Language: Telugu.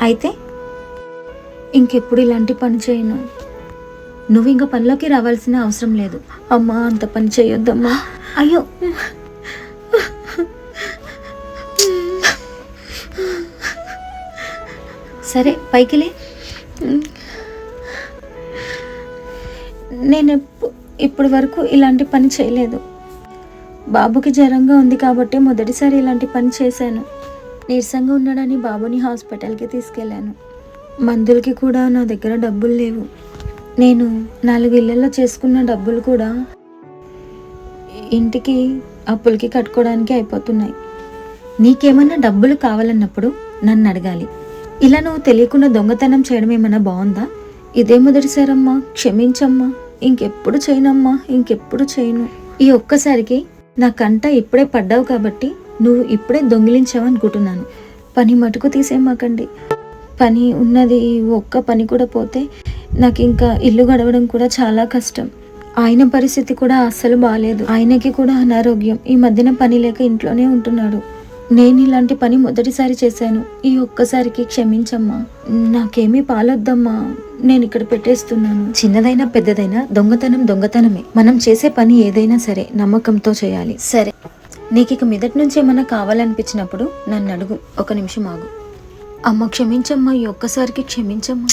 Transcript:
అయితే ఇంకెప్పుడు ఇలాంటి పని చేయను. నువ్వు ఇంకా పనిలోకి రావాల్సిన అవసరం లేదు. అమ్మా అంత పని చేయొద్దమ్మా. అయ్యో. సరే పైకిలే. నేను ఇప్పటి వరకు ఇలాంటి పని చేయలేదు. బాబుకి జ్వరంగా ఉంది కాబట్టి మొదటిసారి ఇలాంటి పని చేశాను. నీరసంగా ఉన్నాడని బాబుని హాస్పిటల్కి తీసుకెళ్ళాను. మందులకి కూడా నా దగ్గర డబ్బులు లేవు. నేను నాలుగు ఇళ్ళల్లో చేసుకున్న డబ్బులు కూడా ఇంటికి అప్పులకి కట్టుకోవడానికి అయిపోతున్నాయి. నీకేమన్నా డబ్బులు కావాలన్నప్పుడు నన్ను అడగాలి. ఇలా నువ్వు తెలియకుండా దొంగతనం చేయడం ఏమైనా బాగుందా? ఇదే మొదటిసారమ్మా. క్షమించమ్మా. ఇంకెప్పుడు చేయనమ్మా. ఇంకెప్పుడు చేయను. ఈ ఒక్కసారికి నా కంట ఇప్పుడే పడ్డావు కాబట్టి నువ్వు ఇప్పుడే దొంగిలించావు అనుకుంటున్నాను. పని మటుకు తీసేమాకండి పని ఉన్నది ఒక్క పని కూడా పోతే నాకు ఇంకా ఇల్లు గడవడం కూడా చాలా కష్టం. ఆయన పరిస్థితి కూడా అస్సలు బాగాలేదు ఆయనకి కూడా అనారోగ్యం. ఈ మధ్యన పని లేక ఇంట్లోనే ఉంటున్నాడు. నేను ఇలాంటి పని మొదటిసారి చేశాను. ఈ ఒక్కసారికి క్షమించమ్మా. నాకేమీ పాలొద్దమ్మా. నేను ఇక్కడ పెట్టేస్తున్నాను. చిన్నదైనా పెద్దదైనా దొంగతనం దొంగతనమే. మనం చేసే పని ఏదైనా సరే నమ్మకంతో చేయాలి. సరే. నీకు ఇక మీదటి నుంచి ఏమైనా కావాలనిపించినప్పుడు నన్ను అడుగు. ఒక నిమిషం ఆగు. అమ్మ క్షమించమ్మా ఈ ఒక్కసారికి క్షమించమ్మా.